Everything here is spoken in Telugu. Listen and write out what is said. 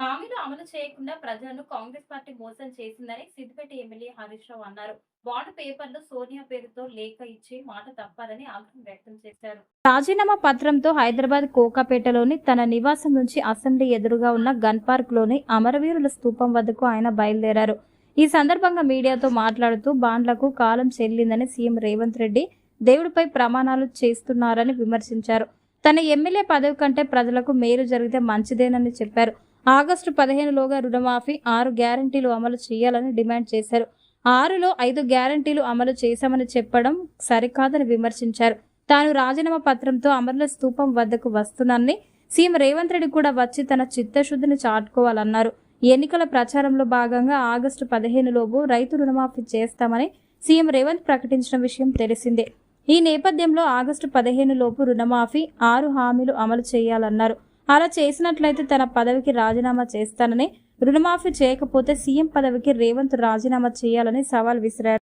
హామీలు అమలు చేయకుండా ప్రజలను కాంగ్రెస్ పార్టీ మోసం చేసిందని సిద్దిపేట ఎమ్మెల్యే హరీష్ రావు అన్నారు. బాండ్ పేపర్లో సోనియా పేరుతో లేఖ ఇచ్చి మాట తప్పాలని ఆగ్రహం వ్యక్తం చేశారు. రాజీనామా పత్రంతో హైదరాబాద్ కోకాపేటలోని తన నివాసం నుంచి అసెంబ్లీ ఎదురుగా ఉన్న గన్ పార్క్లోని అమరవీరుల స్థూపం వద్దకు ఆయన బయలుదేరారు. ఈ సందర్భంగా మీడియాతో మాట్లాడుతూ బాండ్లకు కాలం చెల్లిందని సీఎం రేవంత్ రెడ్డి దేవుడిపై ప్రమాణాలు చేస్తున్నారని విమర్శించారు. తన ఎమ్మెల్యే పదవి కంటే ప్రజలకు మేలు జరిగితే మంచిదేనని చెప్పారు. ఆగస్టు పదిహేనులోగా రుణమాఫీ ఆరు గ్యారంటీలు అమలు చేయాలని డిమాండ్ చేశారు. ఆరులో ఐదు గ్యారంటీలు అమలు చేశామని చెప్పడం సరికాదని విమర్శించారు. తాను రాజీనామా పత్రంతో అమరుల స్తూపం వద్దకు వస్తున్నానని సీఎం రేవంత్ రెడ్డి కూడా వచ్చి తన చిత్తశుద్ధిని చాటుకోవాలన్నారు. ఎన్నికల ప్రచారంలో భాగంగా ఆగస్టు పదిహేనులోపు రైతు రుణమాఫీ చేస్తామని సీఎం రేవంత్ ప్రకటించిన విషయం తెలిసిందే. ఈ నేపథ్యంలో ఆగస్టు పదిహేను లోపు రుణమాఫీ ఆరు హామీలు అమలు చేయాలన్నారు. అలా చేసినట్లయితే తన పదవికి రాజీనామా చేస్తానని రుణమాఫీ చేయకపోతే సీఎం పదవికి రేవంత్ రాజీనామా చేయాలని సవాల్ విసిరారు.